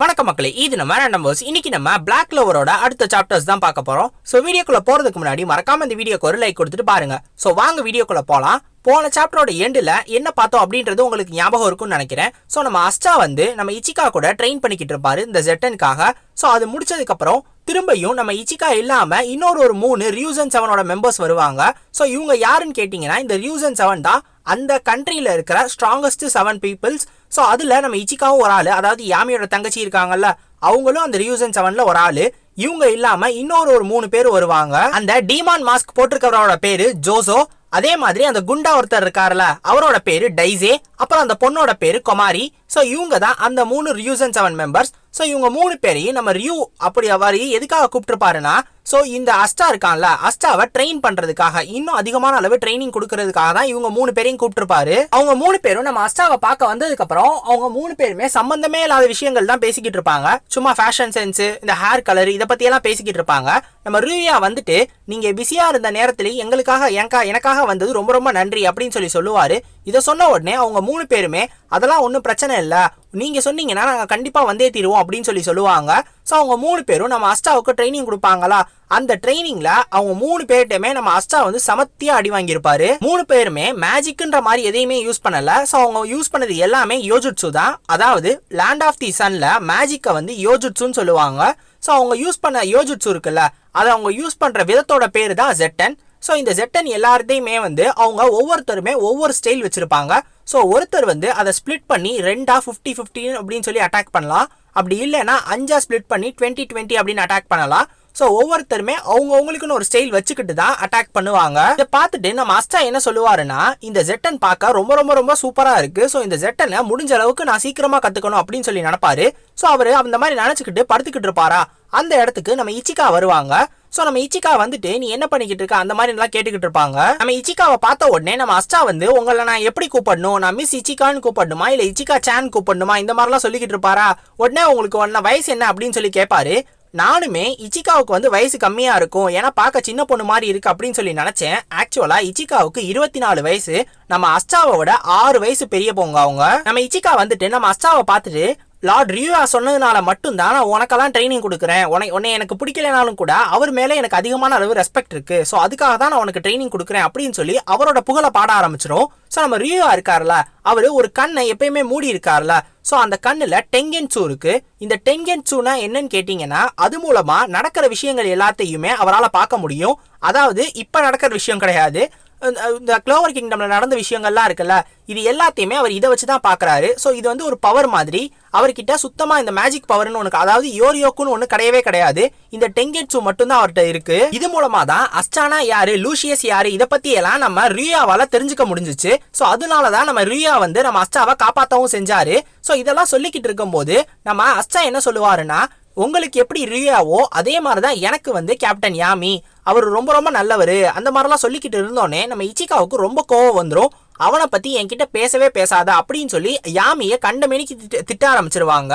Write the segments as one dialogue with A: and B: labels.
A: வணக்கம் மக்களே இது நம்ம நம்பர்ஸ் இன்னைக்கு நம்ம பிளாக் லவரோட அடுத்த சாப்டர்ஸ் தான் பார்க்க போறோம். ஸோ வீடியோக்குள்ள போறதுக்கு முன்னாடி மறக்காம இந்த வீடியோக்கு ஒரு லைக் கொடுத்துட்டு பாருங்க. ஸோ வாங்க வீடியோக்குள்ள போலாம். போன சாப்டரோட எண்டில் என்ன பார்த்தோம் அப்படின்றது உங்களுக்கு ஞாபகம் இருக்கும்னு நினைக்கிறேன். ஸோ நம்ம அஸ்டா வந்து நம்ம இச்சிகா கூட ட்ரெயின் பண்ணிக்கிட்டு இருப்பாரு இந்த ஜெட்டனுக்காக ஸோ அது முடிச்சதுக்கப்புறம் திரும்பியும் நம்ம இச்சிகா இல்லாமல் இன்னொரு ஒரு மூணு ரியூசன் செவனோட மெம்பர்ஸ் வருவாங்க. ஸோ இவங்க யாருன்னு கேட்டிங்கன்னா இந்த ரியூசன் செவன் தான் அந்த கண்ட்ரியில் இருக்கிற ஸ்ட்ராங்கஸ்ட் செவன் பீப்புள்ஸ் ஸோ அதில் நம்ம இச்சிக்காவும் ஒரு ஆள் அதாவது யாமியோட தங்கச்சி இருக்காங்கல்ல அவங்களும் அந்த ரியூசன் செவன்ல ஒரு ஆளு. இவங்க இல்லாம இன்னொரு ஒரு மூணு பேர் வருவாங்க. அந்த டீமான் மாஸ்க் போட்டிருக்கிறவரோட பேரு ஜோசோ அதே மாதிரி அந்த குண்டா ஒருத்தர் இருக்காருல அவரோட பேரு டைசே அப்புறம் அந்த பொண்ணோட பேரு கொமாரி ஸோ இவங்க தான் அந்த மூணு ரியூசன் செவன் மெம்பர்ஸ் ஸோ இவங்க மூணு பேரையும் நம்ம ரியூ அப்படி அவர் எதுக்காக கூப்பிட்டுருப்பாருன்னா ஸோ இந்த அஸ்டா இருக்கான்ல அஸ்டாவை ட்ரெயின் பண்ணுறதுக்காக இன்னும் அதிகமான அளவு ட்ரைனிங் கொடுக்கறதுக்காக தான் இவங்க மூணு பேரையும் கூப்பிட்டுருப்பாரு. அவங்க மூணு பேரும் நம்ம அஸ்டாவை பார்க்க வந்ததுக்கப்புறம் அவங்க மூணு பேருமே சம்மந்தமே இல்லாத விஷயங்கள் தான் பேசிக்கிட்டு இருப்பாங்க. சும்மா ஃபேஷன் சென்ஸு இந்த ஹேர் கலர் இதை பற்றியெல்லாம் பேசிக்கிட்டு இருப்பாங்க. நம்ம ரியூயா வந்துட்டு நீங்கள் பிஸியாக இருந்த நேரத்துலேயும் எங்களுக்காக எனக்கா எனக்காக வந்தது ரொம்ப ரொம்ப நன்றி அப்படின்னு சொல்லி சொல்லுவார். இதை சொன்ன உடனே அவங்க மூணு பேருமே அதெல்லாம் ஒன்றும் பிரச்சனை இல்லை. நீங்கள் சொன்னீங்கன்னா நாங்கள் கண்டிப்பாக வந்தே தீருவோம் அப்படின்னு சொல்லி சொல்லுவாங்க. ஸோ அவங்க மூணு பேரும் நம்ம அஸ்டாவுக்கு ட்ரைனிங் கொடுப்பாங்களா? அந்த ட்ரைனிங்கில் அவங்க மூணு பேர்கிட்டயுமே நம்ம அஸ்டா வந்து சமத்தியாக அடி வாங்கியிருப்பாரு. மூணு பேருமே மேஜிக்குன்ற மாதிரி எதையுமே யூஸ் பண்ணலை. ஸோ அவங்க யூஸ் பண்ணது எல்லாமே யோஜுட்ஸு தான். அதாவது லேண்ட் ஆஃப் தி சன்ல மேஜிக்கை வந்து யோஜுட்ஸுன்னு சொல்லுவாங்க. ஸோ அவங்க யூஸ் பண்ண யோஜுட்ஸு இருக்குல்ல அதை அவங்க யூஸ் பண்ணுற விதத்தோட பேர் தான் ஜெட்டன் ஸோ இந்த ஜெட்டன் எல்லார்ட்டையுமே வந்து அவங்க ஒவ்வொருத்தருமே ஒவ்வொரு ஸ்டைல் வச்சுருப்பாங்க. ஸோ ஒருத்தர் வந்து அதை ஸ்ப்ளிட் பண்ணி ரெண்டாக ஃபிஃப்டி ஃபிஃப்டின் அப்படின்னு சொல்லி அட்டாக் பண்ணலாம். அப்படி இல்லைன்னா அஞ்சா ஸ்ப்ளிட் பண்ணி டுவெண்ட்டி டுவெண்ட்டி அப்படின்னு அட்டாக் பண்ணலாம். ஸோ ஒவ்வொருத்தருமே அவங்க அவங்களுக்குன்னு ஒரு ஸ்டைல் வச்சுக்கிட்டு தான் அட்டாக் பண்ணுவாங்க. இதை பார்த்துட்டு நம்ம அஸ்டா என்ன சொல்லுவாருன்னா இந்த ஜெட்டன் பார்க்க ரொம்ப ரொம்ப ரொம்ப சூப்பராக இருக்கு. ஸோ இந்த ஜெட்டனை முடிஞ்ச அளவுக்கு நான் சீக்கிரமாக கற்றுக்கணும் அப்படின்னு சொல்லி நினப்பாரு. ஸோ அவர் அந்த மாதிரி நினச்சிக்கிட்டு படுத்துக்கிட்டு இருப்பாரா? அந்த இடத்துக்கு நம்ம இச்சிக்கா வருவாங்க. ஸோ நம்ம இச்சிகா வந்துட்டு நீ என்ன பண்ணிக்கிட்டு இருக்க? அந்த மாதிரி எல்லாம் கேட்டுக்கிட்டு இருப்பாங்க. நம்ம இச்சிகாவை பார்த்த உடனே நம்ம அஸ்டா வந்து உங்களை நான் எப்படி கூப்பிடணும்? நான் மிஸ் இச்சிகான்னு கூப்பிடணுமா? இல்லை இச்சிகா சான் கூப்பிடணுமா? இந்த மாதிரிலாம் சொல்லிக்கிட்டு இருப்பாரா? உடனே உங்களுக்கு ஒன்ன வயசு என்ன அப்படின்னு சொல்லி கேட்பாரு நானுமே இச்சிகாவுக்கு வந்து வயசு கம்மியா இருக்கும். ஏன்னா பார்க்க சின்ன பொண்ணு மாதிரி இருக்கு அப்படின்னு சொல்லி நினைச்சேன். ஆக்சுவலா இச்சிகாவுக்கு இருபத்தி நாலு வயசு. நம்ம அஸ்டாவை விட ஆறு வயசு பெரிய போங்க அவங்க. நம்ம இச்சிகா வந்துட்டு நம்ம அஸ்டாவை பார்த்துட்டு லார்ட் ரியூவா சொன்னதுனால மட்டும்தான் நான் உனக்கெல்லாம் ட்ரைனிங் கொடுக்குறேன். உன உன்னை எனக்கு பிடிக்கலனாலும் கூட அவர் மேலே எனக்கு அதிகமான அளவு ரெஸ்பெக்ட் இருக்கு. ஸோ அதுக்காக தான் நான் உனக்கு ட்ரைனிங் கொடுக்குறேன் அப்படின்னு சொல்லி அவரோட புகழை பாட ஆரம்பிச்சிடும் ஸோ நம்ம ரியூவா இருக்கார்ல அவர் ஒரு கண்ணை எப்பயுமே மூடி இருக்கார்ல ஸோ அந்த கண்ணில் டெங்கென்சூ இருக்கு. இந்த டெங்கென்சூனா என்னன்னு கேட்டிங்கன்னா அது மூலமா நடக்கிற விஷயங்கள் எல்லாத்தையுமே அவரால் பார்க்க முடியும். அதாவது இப்போ நடக்கிற விஷயம் கிடையாது. இந்த க்ளோவர் கிங்டம்ல நடந்த விஷயங்கள்லாம் இருக்குல்ல இது எல்லாத்தையுமே அவர் இதை வச்சு தான் பார்க்குறாரு ஸோ இது வந்து ஒரு பவர் மாதிரி. அவர்கிட்ட சுத்தமா இந்த மேஜிக் பவர்னு ஒன்று அதாவது யோரியோக்குன்னு ஒன்று கிடையவே கிடையாது. இந்த டெங்கெட்ஸு மட்டும்தான் அவர்கிட்ட இருக்கு. இது மூலமா தான் அஸ்டானா யாரு லூசியஸ் யாரு இதை பத்தி எல்லாம் நம்ம ரியாவால தெரிஞ்சுக்க முடிஞ்சிச்சு. ஸோ அதனால தான் நம்ம ரியா வந்து நம்ம அஸ்டாவை காப்பாற்றவும் செஞ்சாரு. ஸோ இதெல்லாம் சொல்லிக்கிட்டு இருக்கும்போது நம்ம அஸ்டா என்ன சொல்லுவாருன்னா உங்களுக்கு எப்படி ரியாவோ அதே மாதிரி தான் எனக்கு வந்து கேப்டன் யாமி அவர் ரொம்ப ரொம்ப நல்லவர். அந்த மாதிரிலாம் சொல்லிக்கிட்டு இருந்தோன்னே நம்ம இச்சிகாவுக்கு ரொம்ப கோவம் வந்துடும் அவனை பற்றி என்கிட்ட பேசவே பேசாத அப்படின்னு சொல்லி யாமியை கண்டமேனிக்கு திட்ட திட்ட ஆரம்பிச்சிருவாங்க.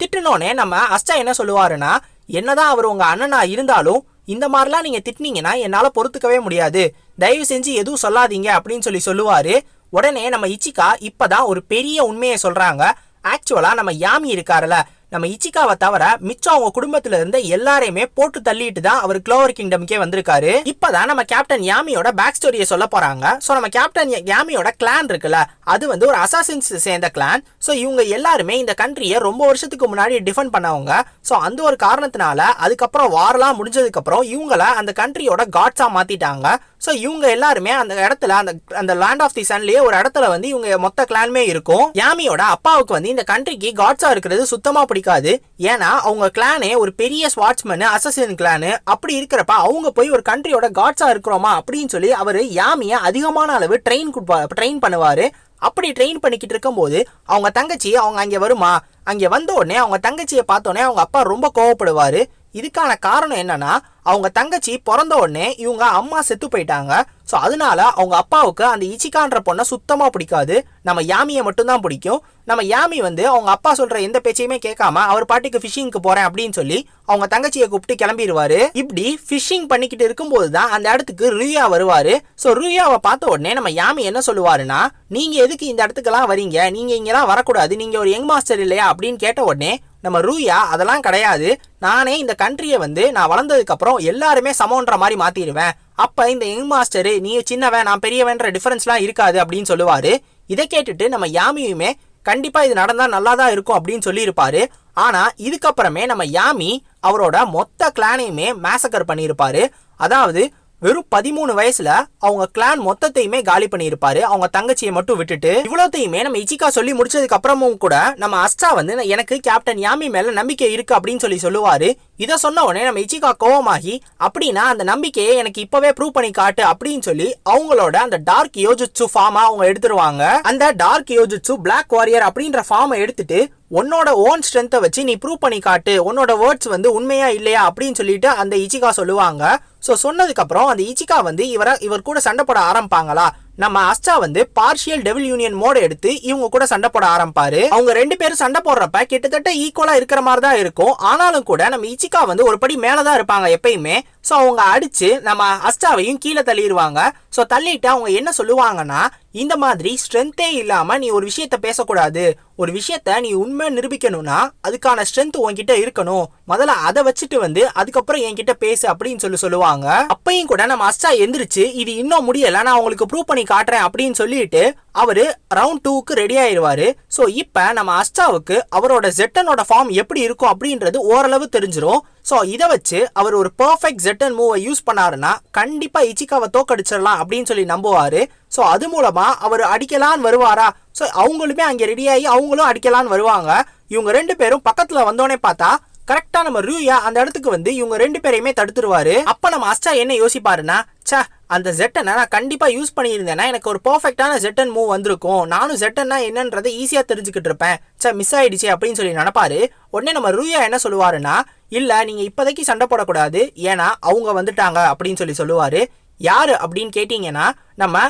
A: திட்டுனோடனே நம்ம அஸ்டா என்ன சொல்லுவாருன்னா என்னதான் அவர் உங்கள் அண்ணனா இருந்தாலும் இந்த மாதிரிலாம் நீங்கள் திட்டினீங்கன்னா என்னால் பொறுத்துக்கவே முடியாது. தயவு செஞ்சு எதுவும் சொல்லாதீங்க அப்படின்னு சொல்லி சொல்லுவார். உடனே நம்ம இச்சிகா இப்போ தான் ஒரு பெரிய உண்மையை சொல்கிறாங்க ஆக்சுவலாக நம்ம யாமி இருக்காருல்ல நம்ம இச்சிகாவை தவிர மிச்சம் அவங்க குடும்பத்துல இருந்த எல்லாரையுமே போட்டு தள்ளிட்டு தான் அவர் க்ளோவர் கிங்டம்க்கே வந்திருக்காரு. இப்பதான் நம்ம கேப்டன் யாமியோட பேக் ஸ்டோரியை சொல்ல போறாங்க. சோ நம்ம கேப்டன் யாமியோட கிளான் இருக்குல்ல அது வந்து ஒரு அசாசின்ஸ் சேர்ந்த கிளான் சோ இவங்க எல்லாருமே இந்த கண்ட்ரியை ரொம்ப வருஷத்துக்கு முன்னாடி டிஃபெண்ட் பண்ணவங்க. சோ அந்த ஒரு காரணத்தினால அதுக்கப்புறம் வாரெல்லாம் முடிஞ்சதுக்கு அப்புறம் இவங்கள அந்த கண்ட்ரியோட காட்ஸா மாத்திட்டாங்க. ஸோ இவங்க எல்லாருமே அந்த இடத்துல அந்த அந்த லேண்ட் ஆஃப் தி சன்லயே ஒரு இடத்துல வந்து இவங்க மொத்த கிளான்மே இருக்கும். யாமியோட அப்பாவுக்கு வந்து இந்த கண்ட்ரிக்கு காட்ஸா இருக்கிறது சுத்தமா பிடிக்காது. ஏன்னா அவங்க கிளானே ஒரு பெரிய ஸ்வாட்ச்மேனு அசசின் கிளானு அப்படி இருக்கிறப்ப அவங்க போய் ஒரு கண்ட்ரியோட காட்ஸா இருக்கிறோமா அப்படின்னு சொல்லி அவர் யாமியை அதிகமான அளவு ட்ரெயின் ட்ரெயின் பண்ணுவார். அப்படி ட்ரெயின் பண்ணிக்கிட்டு இருக்கும்போது அவங்க தங்கச்சி அவங்க அங்கே வருமா? அங்கே வந்த உடனே அவங்க தங்கச்சியை பார்த்தோன்னே அவங்க அப்பா ரொம்ப கோவப்படுவார். இதுக்கான காரணம் என்னன்னா அவங்க தங்கச்சி பிறந்த உடனே இவங்க அம்மா செத்து போயிட்டாங்க. ஸோ அதனால அவங்க அப்பாவுக்கு அந்த இச்சிகான்ற பொண்ணை சுத்தமாக பிடிக்காது. நம்ம யாமியை மட்டும்தான் பிடிக்கும். நம்ம யாமி வந்து அவங்க அப்பா சொல்ற எந்த பேச்சையுமே கேட்காம அவர் பாட்டுக்கு ஃபிஷிங்க்கு போறேன் அப்படின்னு சொல்லி அவங்க தங்கச்சியை கூப்பிட்டு கிளம்பிடுவாரு. இப்படி ஃபிஷிங் பண்ணிக்கிட்டு இருக்கும்போது தான் அந்த இடத்துக்கு ருயா வருவாரு. ஸோ ருயாவை பார்த்த உடனே நம்ம யாமி என்ன சொல்லுவாருன்னா நீங்க எதுக்கு இந்த இடத்துக்கெல்லாம் வரீங்க? நீங்க இங்கெல்லாம் வரக்கூடாது. நீங்க ஒரு யங் மாஸ்டர் இல்லையா? அப்படின்னு கேட்ட உடனே நம்ம ரூயா அதெல்லாம் கிடையாது. நானே இந்த கண்ட்ரியை வந்து நான் வளர்ந்ததுக்கப்புறம் எல்லாருமே சமன்ற மாதிரி மாற்றிடுவேன் அப்போ இந்த யங் மாஸ்டர் நீ சின்னவன் நான் பெரியவன்ற டிஃப்ரென்ஸ்லாம் இருக்காது அப்படின்னு சொல்லுவார். இதை கேட்டுட்டு நம்ம யாமியுமே கண்டிப்பாக இது நடந்தால் நல்லா தான் இருக்கும் அப்படின்னு சொல்லியிருப்பாரு. ஆனால் இதுக்கப்புறமே நம்ம யாமி அவரோட மொத்த கிளானையுமே மேசக்கர் பண்ணியிருப்பாரு. அதாவது வெறும் பதிமூணு வயசுல அவங்க கிளான் மொத்தத்தையுமே காலி பண்ணியிருப்பாரு. அவங்க தங்கச்சியை மட்டும் விட்டுட்டு இவ்வளோத்தையுமே நம்ம இச்சிகா சொல்லி முடிச்சதுக்கு அப்புறமும் கூட நம்ம அஸ்டா வந்து எனக்கு கேப்டன் யாமி மேல நம்பிக்கை இருக்கு அப்படின்னு சொல்லி சொல்லுவாரு. இதை சொன்ன உடனே நம்ம இச்சிகா கோவமாகி அப்படின்னா அந்த நம்பிக்கையை எனக்கு இப்பவே ப்ரூவ் பண்ணி காட்டு அப்படின்னு சொல்லி அவங்களோட அந்த டார்க் யோஜுட்சு ஃபார்மா அவங்க எடுத்துருவாங்க. அந்த டார்க் யோஜுட்சு பிளாக் வாரியர் அப்படின்ற ஃபார்மை எடுத்துட்டு உன்னோட ஓன் ஸ்ட்ரென்த்தை வச்சு நீ ப்ரூவ் பண்ணி காட்டு. உன்னோட வேர்ட்ஸ் வந்து உண்மையா இல்லையா அப்படின்னு சொல்லிட்டு அந்த இச்சிகா சொல்லுவாங்க. ஸோ சொன்னதுக்கப்புறம் அந்த இச்சிகா வந்து இவரை இவர் கூட சண்டை போட ஆரம்பிப்பாங்களா? நம்ம அஸ்டா வந்து பார்ஷியல் டெவில் யூனியன் மோட எடுத்து இவங்க கூட சண்டை போட ஆரம்பிப்பாரு. அவங்க ரெண்டு பேரும் சண்டை போடுறப்ப கிட்டத்தட்ட ஈக்குவலா இருக்கிற மாதிரி தான் இருக்கும். ஆனாலும் கூட நம்ம இச்சிகா வந்து ஒரு படி மேலதான் இருப்பாங்க எப்பயுமே. ஸோ அவங்க அடிச்சு நம்ம அஸ்டாவையும் கீழே தள்ளிடுவாங்க ஸோ தள்ளிட்டு அவங்க என்ன சொல்லுவாங்கன்னா இந்த மாதிரி ஸ்ட்ரென்த்தே இல்லாம நீ ஒரு விஷயத்த பேசக்கூடாது. ஒரு விஷயத்த நீ உண்மை நிரூபிக்கணும்னா அதுக்கான ஸ்ட்ரென்த் உன்கிட்ட இருக்கணும். முதல்ல அதை வச்சுட்டு வந்து அதுக்கப்புறம் என்கிட்ட பேசு அப்படின்னு சொல்லி சொல்லுவாங்க அப்பையும் கூட நம்ம அஸ்டா எந்திரிச்சு இது இன்னும் முடியல நான் உங்களுக்கு ப்ரூவ் பண்ணி காட்டுறேன் அப்படின்னு சொல்லிட்டு அவரு ரவுண்ட் டூக்கு ரெடி ஆயிடுவாரு ஸோ இப்போ நம்ம அஸ்டாவுக்கு அவரோட ஜெட்டனோட ஃபார்ம் எப்படி இருக்கும் அப்படின்றது ஓரளவு தெரிஞ்சிடும் ஸோ இதை வச்சு அவர் ஒரு பர்ஃபெக்ட் ஜெட்டன் மூவை யூஸ் பண்ணாருன்னா கண்டிப்பாக இச்சிக்காவை தோக்கடிச்சிடலாம் அப்படின்னு சொல்லி நம்புவாரு. ஸோ அது மூலமா அவர் அடிக்கலான்னு வருவாரா? ஸோ அவங்களுமே அங்கே ரெடியாகி அவங்களும் அடிக்கலான்னு வருவாங்க. இவங்க ரெண்டு பேரும் பக்கத்தில் வந்தோடனே பார்த்தா கரெக்டா நம்ம ரூயா அந்த இடத்துக்கு வந்து இவங்க ரெண்டு பேரையுமே தடுத்துருவாரு. அப்ப நம்ம அஸ்டா என்ன யோசிப்பாருன்னா சா அந்த ஜெட்டனை நான் கண்டிப்பா யூஸ் பண்ணியிருந்தேன்னா எனக்கு ஒரு பர்ஃபெக்டான ஜெட்டன் மூவ் வந்திருக்கும். நானும் ஜெட்டன்னா என்னன்றதை ஈஸியா தெரிஞ்சுக்கிட்டு இருப்பேன். சார் மிஸ் ஆயிடுச்சு அப்படின்னு சொல்லி நினைப்பாரு. உடனே நம்ம ரூயா என்ன சொல்லுவாருன்னா இல்ல நீங்க இப்போதைக்கு சண்டை போடக்கூடாது. ஏன்னா அவங்க வந்துட்டாங்க அப்படின்னு சொல்லி சொல்லுவாரு. யாரு அப்படின்னு கேட்டீங்கன்னா நம்ம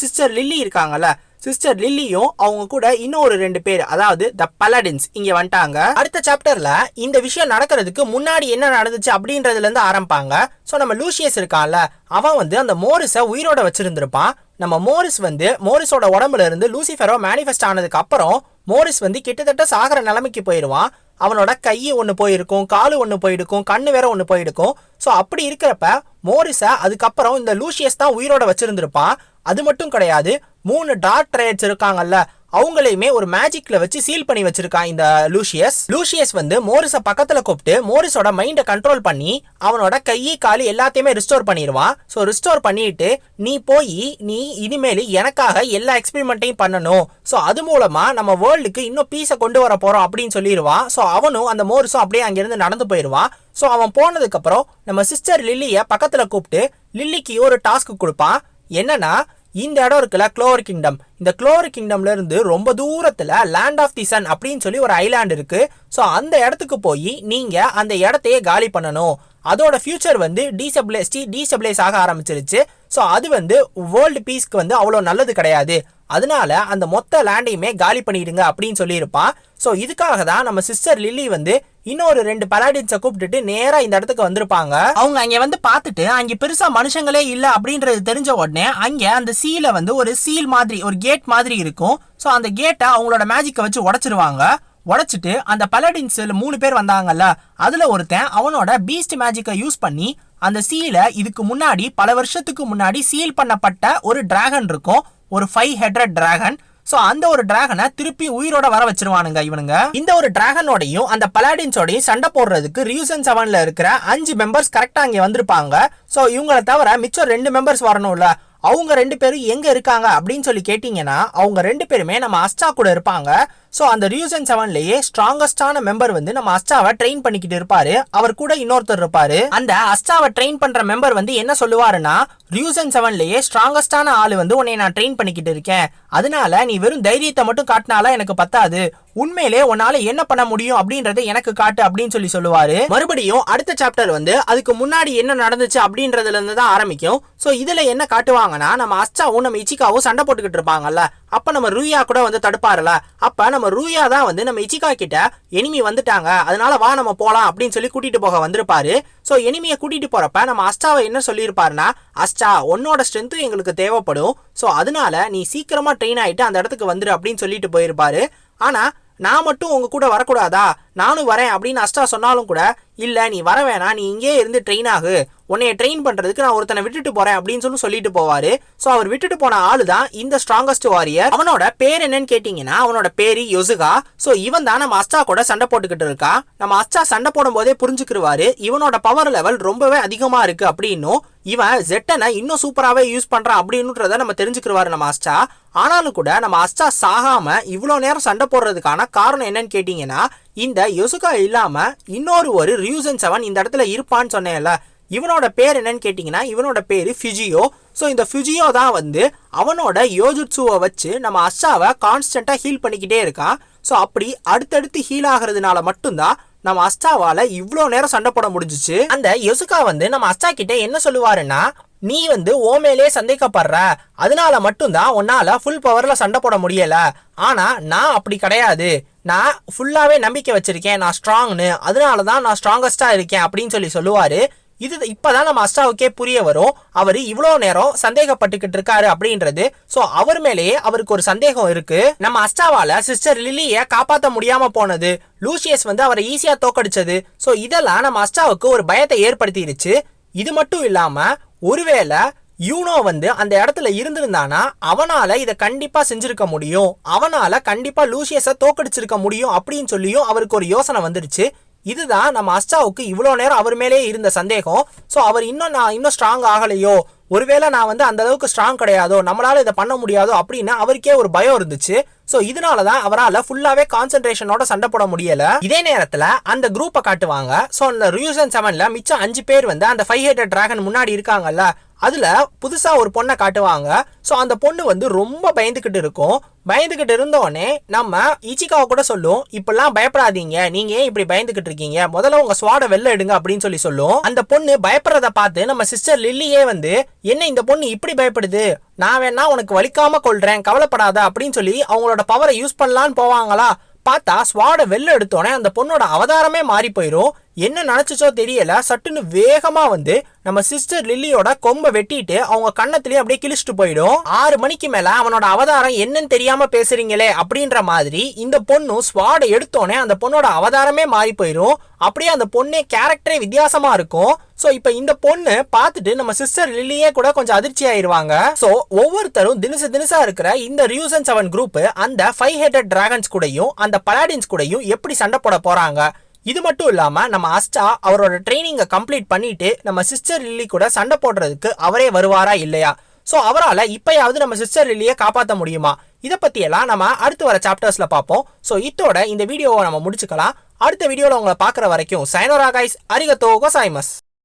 A: சிஸ்டர் லில்லி இருக்காங்கல்ல சிஸ்டர் லில்லியும் அவங்க கூட இன்னொரு ரெண்டு பேர் அதாவது த பலடின்ஸ் இங்க வந்துட்டாங்க. அடுத்த சாப்டர்ல இந்த விஷயம் நடக்கிறதுக்கு முன்னாடி என்ன நடந்துச்சு அப்படின்றதுல இருந்து ஆரம்பிப்பாங்க. ஸோ நம்ம லூசியஸ் இருக்கான்ல அவன் வந்து அந்த மோரிஸை உயிரோட வச்சிருந்திருப்பான். நம்ம மோரிஸ் வந்து மோரிஸோட உடம்புல இருந்து லூசிஃபரோ மேனிஃபெஸ்ட் ஆனதுக்கு அப்புறம் மோரிஸ் வந்து கிட்டத்தட்ட சாகர நிலைமைக்கு போயிடுவான் அவனோட கை ஒன்று போயிருக்கும் காலு ஒன்று போயிருக்கும் கண்ணு வேற ஒன்று போயிருக்கும். ஸோ அப்படி இருக்கிறப்ப மோரிஸை அதுக்கப்புறம் இந்த லூசியஸ் தான் உயிரோட வச்சிருந்திருப்பான். அது மட்டும் கிடையாது மூணு டார்க் ட்ரேட்ஸ் இருக்காங்கல்ல அவங்களையுமே ஒரு மேஜிக்ல வச்சு சீல் பண்ணி வச்சிருக்கான் இந்த லூசியஸ். லூசியஸ் வந்து மோரிஸ பக்கத்துல கூப்பிட்டு மோரிஸோட மைண்டை கண்ட்ரோல் பண்ணி அவனோட கையை காலு எல்லாத்தையுமே ரிஸ்டோர் பண்ணிடுவான் ஸோ ரிஸ்டோர் பண்ணிட்டு நீ போய் நீ இனிமேல் எனக்காக எல்லா எக்ஸ்பெரிமெண்ட்டையும் பண்ணணும். ஸோ அது மூலமா நம்ம வேர்ல்டுக்கு இன்னும் பீஸை கொண்டு வர போறோம் அப்படின்னு சொல்லிடுவான் ஸோ அவனும் அந்த மோரிஸும் அப்படியே அங்கிருந்து நடந்து போயிடுவான் ஸோ அவன் போனதுக்கப்புறம் நம்ம சிஸ்டர் லில்லிய பக்கத்துல கூப்பிட்டு லில்லிக்கு ஒரு டாஸ்க் கொடுப்பான் என்னன்னா இந்த இடம் இருக்குல்ல க்ளோவர் கிங்டம் இந்த க்ளோவர் கிங்டம்ல இருந்து ரொம்ப தூரத்தில் லேண்ட் ஆஃப் தி சன் அப்படின்னு சொல்லி ஒரு ஐலாண்ட் இருக்கு. ஸோ அந்த இடத்துக்கு போய் நீங்க அந்த இடத்தையே காலி பண்ணணும். அதோட ஃபியூச்சர் வந்து டீசபிளைஸ்டி டீசபிளைஸ் ஆக ஆரம்பிச்சிருச்சு. ஸோ அது வந்து வேர்ல்டு பீஸ்க்கு வந்து அவ்வளோ நல்லது கிடையாது. அதனால அந்த மொத்த லேண்டையுமே காலி பண்ணிடுங்க அப்படின்னு சொல்லியிருப்பான். ஸோ இதுக்காக தான் நம்ம சிஸ்டர் லில்லி வந்து இன்னொரு ரெண்டு பலாடின்ஸை கூப்பிட்டுட்டு நேராக இந்த இடத்துக்கு வந்திருப்பாங்க. அவங்க அங்கே வந்து பார்த்துட்டு அங்கே பெருசாக மனுஷங்களே இல்லை அப்படின்றது தெரிஞ்ச உடனே அங்கே அந்த சீல வந்து ஒரு சீல் மாதிரி ஒரு கேட் மாதிரி இருக்கும். ஸோ அந்த கேட்டை அவங்களோட மேஜிக்கை வச்சு உடச்சிருவாங்க. உடைச்சிட்டு அந்த பலடின்ஸில் மூணு பேர் வந்தாங்கல்ல அதில் ஒருத்தன் அவனோட பீஸ்ட் மேஜிக்கை யூஸ் பண்ணி அந்த சீலை இதுக்கு முன்னாடி பல வருஷத்துக்கு முன்னாடி சீல் பண்ணப்பட்ட ஒரு டிராகன் இருக்கும். ஒரு ஃபைவ் ஹெட்ரட் டிராகன் சோ அந்த ஒரு டிராகனை திருப்பி உயிரோட வர வச்சிருவானுங்க இவனுங்க. இந்த ஒரு டிராகனோடையும் அந்த பலாடின்ஸோடையும் சண்டை போடுறதுக்கு ரியூசன் செவன்ல இருக்கிற அஞ்சு மெம்பர்ஸ் கரெக்டா அங்கே வந்திருப்பாங்க. சோ இவங்கள தவிர மிச்சம் ரெண்டு மெம்பர்ஸ் வரணும்ல? அவங்க ரெண்டு பேரும் எங்க இருக்காங்க அப்படின்னு சொல்லி கேட்டீங்கன்னா அவங்க ரெண்டு பேருமே நம்ம அஸ்டா கூட இருப்பாங்க. ஸோ அந்த ரியூசன் செவன்லயே ஸ்ட்ராங்கஸ்டான மெம்பர் வந்து நம்ம அஸ்டாவை ட்ரெயின் பண்ணிக்கிட்டு இருப்பாரு. அவர் கூட இன்னொருத்தர் இருப்பாரு. அந்த அஸ்டாவை ட்ரெயின் பண்ற மெம்பர் வந்து என்ன சொல்லுவாருன்னா ரியூசன் செவன்லயே ஸ்ட்ராங்கஸ்டான ஆள் வந்து உன்னை நான் ட்ரெயின் பண்ணிக்கிட்டு இருக்கேன். அதனால நீ வெறும் தைரியத்தை மட்டும் காட்டினால எனக்கு பத்தாது. உண்மையிலே உன்னால என்ன பண்ண முடியும் அப்படின்றத எனக்கு காட்டு அப்படின்னு சொல்லி சொல்லுவாரு. மறுபடியும் அடுத்த சாப்டர் வந்து அதுக்கு முன்னாடி என்ன நடந்துச்சு அப்படின்றதுல இருந்து தான் ஆரம்பிக்கும். ஸோ இதுல என்ன காட்டுவாங்கன்னா நம்ம அஸ்டாவும் நம்ம இச்சிக்காவும் சண்டை போட்டுக்கிட்டு இருப்பாங்கல்ல. அப்ப நம்ம ரூயா கூட வந்து தடுப்பாருல. அப்ப நம்ம ரூயா தான் வந்து நம்ம இச்சிகா கிட்ட எனிமி வந்துட்டாங்க. அதனால வா நம்ம போலாம் அப்படின்னு சொல்லி கூட்டிட்டு போக வந்திருப்பாரு. சோ எனிமியை கூட்டிட்டு போறப்ப நம்ம அஸ்டாவை என்ன சொல்லியிருப்பாருன்னா அஸ்டா உன்னோட ஸ்ட்ரென்த்தும் எங்களுக்கு தேவைப்படும். சோ அதனால நீ சீக்கிரமா ட்ரெயின் ஆயிட்டு அந்த இடத்துக்கு வந்துரு அப்படின்னு சொல்லிட்டு போயிருப்பாரு. ஆனா நான் மட்டும் உங்க கூட வரக்கூடாதா? நானும் வரேன் அப்படின்னு அஸ்டா சொன்னாலும் கூட இல்லை நீ வர வேணாம். நீ இங்கே இருந்து ட்ரெயின் ஆகு. உன்னைய ட்ரெயின் பண்ணுறதுக்கு நான் ஒருத்தனை விட்டுட்டு போகிறேன் அப்படின்னு சொல்லி சொல்லிட்டு போவார். ஸோ அவர் விட்டுட்டு போன ஆளு தான் இந்த ஸ்ட்ராங்கஸ்ட் வாரியர் அவனோட பேர் என்னன்னு கேட்டிங்கன்னா அவனோட பேர் யோசுகா. ஸோ இவன் தான் நம்ம அஸ்டா கூட சண்டை போட்டுக்கிட்டு இருக்கா. நம்ம அஸ்டா சண்டை போடும் போதே புரிஞ்சுக்கிருவாரு. இவனோட பவர் லெவல் ரொம்பவே அதிகமாக இருக்கு அப்படின்னும் இவன் ஜெட்டனை இன்னும் சூப்பராகவே யூஸ் பண்ணுறான் அப்படின்றத நம்ம தெரிஞ்சுக்கிருவாரு நம்ம அஸ்டா ஆனாலும் கூட நம்ம அஸ்டா சாகாமல் இவ்வளோ நேரம் சண்டை போடுறதுக்கான காரணம் என்னன்னு கேட்டிங்கன்னா இந்த யொசுகா இல்லாம இன்னொரு ஒரு ரியூசன் செவன் இந்த இடத்துல இருப்பான்னு சொன்னேன்ல. இவனோட பேர் என்னன்னு கேட்டிங்கன்னா இவனோட பேர் ஃபிஜியோ. ஸோ இந்த ஃபிஜியோ தான் வந்து அவனோட யோஜுட்ஸுவை வச்சு நம்ம அஸ்ஸாவை கான்ஸ்டண்ட்டாக ஹீல் பண்ணிக்கிட்டே இருக்கான். ஸோ அப்படி அடுத்தடுத்து ஹீல் ஆகிறதுனால மட்டும்தான் நம்ம அஸ்டாவால் இவ்வளோ நேரம் சண்டை போட முடிஞ்சிச்சு. அந்த யொசுகா வந்து நம்ம அஸ்டா கிட்ட என்ன சொல்லுவாருன்னா நீ வந்து ஓமேலே சந்தேகப்படுற. அதனால மட்டும்தான் உன்னால் ஃபுல் பவரில் சண்டை போட முடியலை. ஆனால் நான் அப்படி கிடையாது. நான் ஃபுல்லாகவே நம்பிக்கை வச்சுருக்கேன் நான் ஸ்ட்ராங்னு அதனால தான் நான் ஸ்ட்ராங்கஸ்ட்டாக இருக்கேன் அப்படின்னு சொல்லி சொல்லுவார். இது இப்போ தான் நம்ம அஸ்டாவுக்கே புரிய வரும். அவர் இவ்வளோ நேரம் சந்தேகப்பட்டுக்கிட்டு இருக்காரு அப்படின்றது. ஸோ அவர் மேலேயே அவருக்கு ஒரு சந்தேகம் இருக்கு. நம்ம அஸ்டாவால சிஸ்டர் லில்லியை காப்பாற்ற முடியாம போனது. லூசியஸ் வந்து அவரை ஈஸியாக தோக்கடிச்சது. ஸோ இதெல்லாம் நம்ம அஸ்டாவுக்கு ஒரு பயத்தை ஏற்படுத்திருச்சு. இது மட்டும் இல்லாமல் ஒருவேளை யூனோ வந்து அந்த இடத்துல இருந்திருந்தானா அவனால இதை கண்டிப்பா செஞ்சிருக்க முடியும். அவனால கண்டிப்பா லூசியஸை தோக்கடிச்சிருக்க முடியும் அப்படின்னு சொல்லியும் அவருக்கு ஒரு யோசனை வந்துருச்சு. இதுதான் நம்ம அஸ்டாவுக்கு இவ்வளோ நேரம் அவர் மேலே இருந்த சந்தேகம். ஸோ அவர் இன்னும் நான் இன்னும் ஸ்ட்ராங் ஆகலையோ? ஒருவேளை நான் வந்து அந்த அளவுக்கு ஸ்ட்ராங் கிடையாதோ? நம்மளால இதை பண்ண முடியாதோ? அப்படின்னு அவருக்கே ஒரு பயம் இருந்துச்சு. ஸோ இதனால தான் அவரால் ஃபுல்லாகவே கான்சென்ட்ரேஷனோட சண்டை போட முடியல. இதே நேரத்தில் அந்த குரூப்பை காட்டுவாங்க. ஸோ அந்த ரியூசன் செவனில் மிச்சம் அஞ்சு பேர் வந்து அந்த ஃபைவ் ஹெட்டட் டிராகன் முன்னாடி இருக்காங்கல்ல அதில் புதுசாக ஒரு பொண்ணை காட்டுவாங்க. ஸோ அந்த பொண்ணு வந்து ரொம்ப பயந்துக்கிட்டு இருக்கும். பயந்துக்கிட்டு இருந்தோடனே நம்ம இச்சிக்காவை கூட சொல்லும் இப்பெல்லாம் பயப்படாதீங்க. நீங்க ஏன் இப்படி பயந்துகிட்டு இருக்கீங்க? முதல்ல உங்க சுவாட வெளில எடுங்க அப்படின்னு சொல்லி சொல்லும். அந்த பொண்ணு பயப்படுறத பார்த்து நம்ம சிஸ்டர் லில்லியே வந்து என்ன இந்த பொண்ணு இப்படி பயப்படுது? நான் வேணா உனக்கு வலிக்காம கொள்றேன் கவலைப்படாத அப்படின்னு சொல்லி அவங்களோட பவரை யூஸ் பண்ணலான்னு போவாங்களா? பார்த்தா ஸ்வாட வெளில எடுத்தோடனே அந்த பொண்ணோட அவதாரமே மாறி போயிடும் என்ன நினச்சிச்சோ தெரியல சட்டுன்னு வேகமா வந்து நம்ம சிஸ்டர் லில்லியோட கொம்ப வெட்டிட்டு அவங்க கண்ணத்திலேயே அப்படியே கிழிச்சிட்டு போயிடும். ஆறு மணிக்கு மேல அவனோட அவதாரம் என்னன்னு தெரியாம பேசுறீங்களே அப்படின்ற மாதிரி இந்த பொண்ணு ஸ்வாட எடுத்தோடனே அந்த பொண்ணோட அவதாரமே மாறி போயிடும் அப்படியே அந்த பொண்ணே கேரக்டரே வித்தியாசமா இருக்கும். சோ இப்ப இந்த பொண்ணு பார்த்துட்டு நம்ம சிஸ்டர் லில்லியே கூட கொஞ்சம் அதிர்ச்சி ஆயிருவாங்க. சோ ஒவ்வொருத்தரும் தினசு தினசா இருக்கிற இந்த ரியூசன் செவன் குரூப் அந்த ஃபைவ் ஹெட்டட் டிராகன்ஸ் கூடயும் அந்த பலாடின்ஸ் கூடயும் எப்படி சண்டை போட போறாங்க? இது மட்டும் இல்லாம நம்ம அஸ்டா அவரோட ட்ரைனிங்கை கம்ப்ளீட் பண்ணிட்டு நம்ம சிஸ்டர் லில்லி கூட சண்டை போடுறதுக்கு அவரே வருவாரா இல்லையா? ஸோ அவரால் இப்பயாவது நம்ம சிஸ்டர் லில்லியை காப்பாற்ற முடியுமா? இதை பற்றியெல்லாம் நம்ம அடுத்து வர சாப்டர்ஸில் பார்ப்போம். ஸோ இதோட இந்த வீடியோவை நம்ம முடிச்சுக்கலாம். அடுத்த வீடியோவில் உங்களை பார்க்குற வரைக்கும் சைனோரா கைஸ் அரிகத்தோ கோசாய்மஸ்